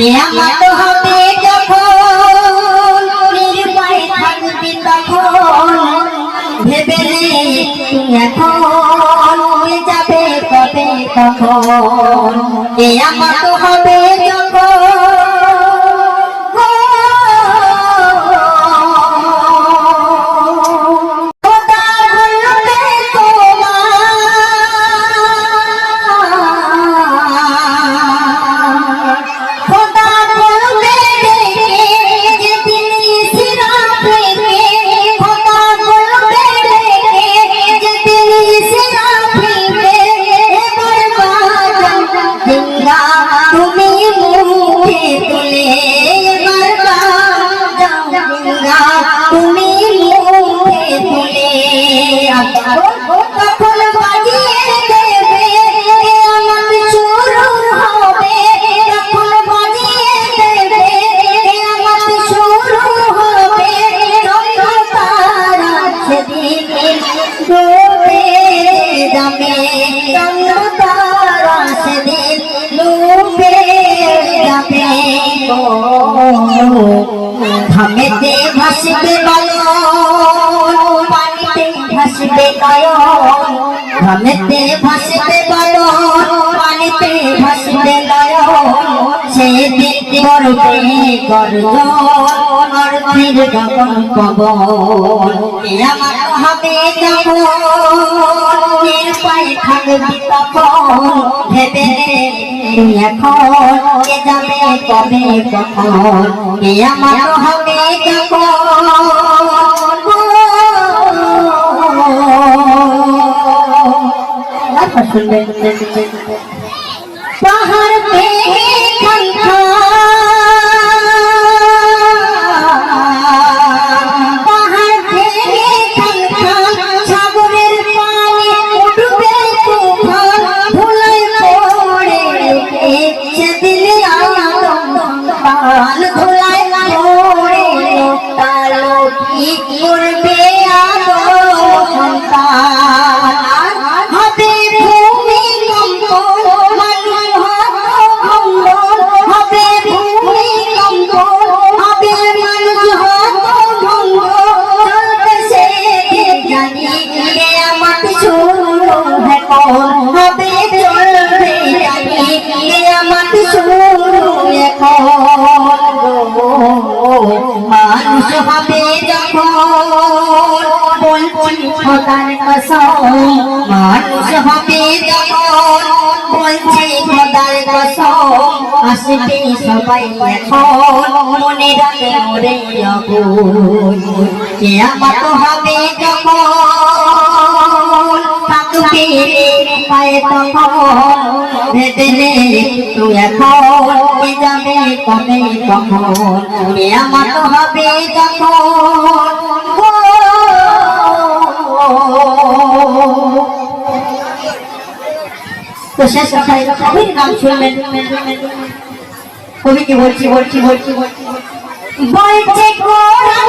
কেয়ামত হবে যখন নির্ভয় থাকবি তখন। ভেবে নে এখন যাবে কবে কখন। কেয়ামত হবে ঘামেতে ভাসবে বলন পানিতে ভাসবে কায়ন ঘামেতে ভাসবে করবে অর্থের গগন পবন আমার হবে যখন নির্পায় থাকবি তখন, ভেবে এখন, কে যাবে যখন। শুনবেন হবে চলবে আমার শুরু মানুষ হবে যখন বলছি খোদার কসম, মানুষ হবে যখন বলছি খোদার কসম, আসবে সবাই এখন। মনে রাখে আগুন কিয়ামত হবে যখন? থাকবে ভেবে নে তুই এখন কে যাবে কবে কখন? কিয়ামত হবে যখন। তো শেষ কথায় কবির নাম শুনবেন কবিকে বলছি বলছি বলছি বলছি বলছি। বলছে কোরআন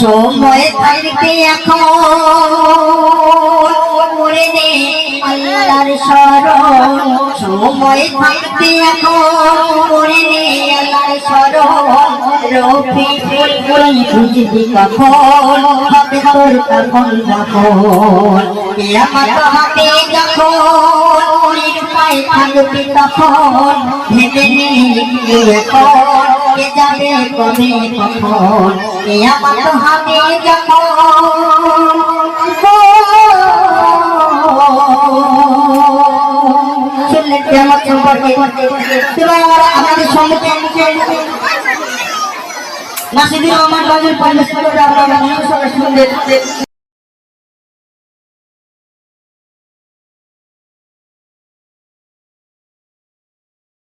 সময় থাকবে এখন। করে নে আল্লাহর শরণ সময় থাকবে এখন। করে নে আল্লাহর শরণ রবি ফুল বুঝবি কখন? হবে তোর কখন যখন? কিয়ামত হবে যখন? নিরুপায় থাকবি তখন? ভেবে নে এখন? কে যাবে কবে কখন? নিয়ামত হাতে যখন শুনলেন কেমন সম্পর্কে এবার আমরা আপনাদের সম্মুখে মাসিদুর রহমান বাজার পরিবেশ করে আমরা শুনলেন